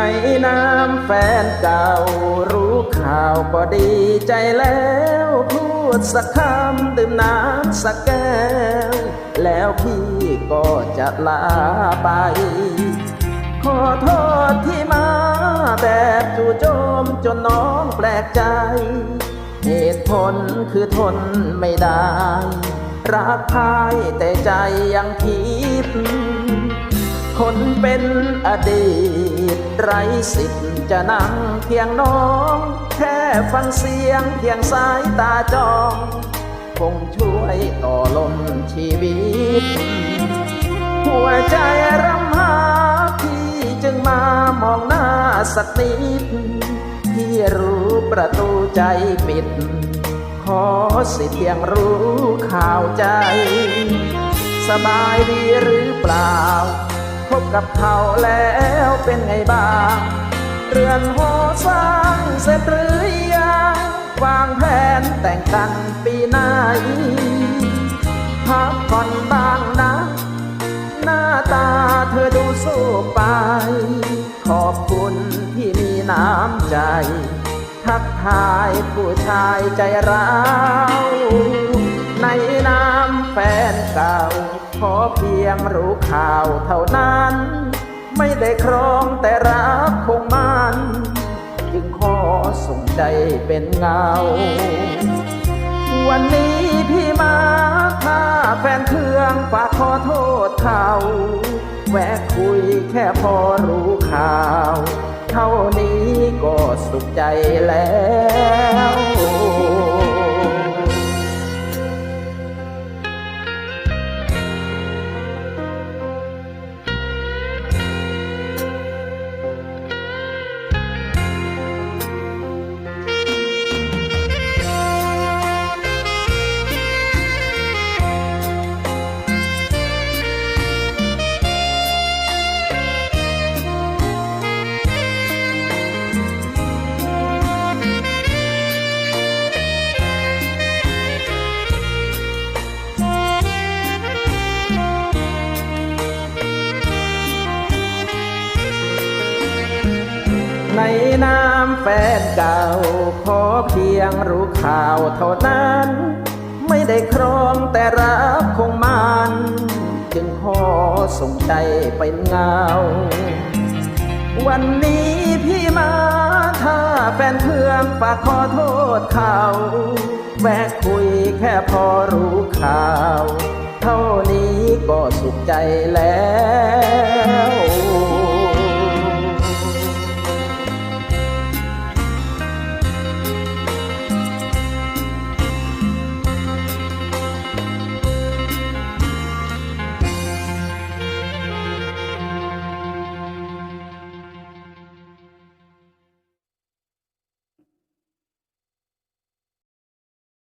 ใน้ำแฟนเก่า รู้ข่าวก็ดีใจแล้ว พูดสักคำดื่มน้ำสักแก้ว แล้วพี่ก็จะลาไป ขอโทษที่มาแบบจู่โจมจนน้องแปลกใจ เหตุผลคือทนไม่ได้ รักพายแต่ใจยังคิด คนเป็นอดีตไรสิทธิ์จะนั่งเพียงน้อง แค่ฟังเสียงเพียงสายตาจอง คงช่วยต่อลมชีวิต หัวใจรำหาพี่จึงมามองหน้าสักนิดพี่รู้ประตูใจปิด ขอสิเพียงรู้ข่าวใจ สบายดีหรือเปล่า พบกับเขาแล้วเป็นไงบ้าง เรือนหอสร้างเสร็จหรือยังวางแผนแต่งกันปีหน้าพักผ่อนบ้างนะ หน้าตาเธอดูสู้ไป ขอบคุณที่มีน้ำใจ ทักทายผู้ชายใจร้าวในน้ำแฟนเก่าขอเพียงรู้ข่าวเท่านั้น ไม่ได้ครองแต่รักคงมันจึงขอส่งใจเป็นเงา วันนี้พี่มาถ้าแฟนเครื่องฝากขอโทษเขาแวะคุยแค่พอรู้ข่าว เท่านี้ก็สุขใจแล้ว ในน้ำแฟนเก่า ขอเพียงรู้ข่าวเท่านั้น ไม่ได้ครองแต่รักคงมัน จึงขอส่งใจเป็นเงา วันนี้พี่มาถ้าแฟนเพื่อนฝากขอโทษเขาแวะคุยแค่พอรู้ข่าว เท่านี้ก็สุขใจแล้ว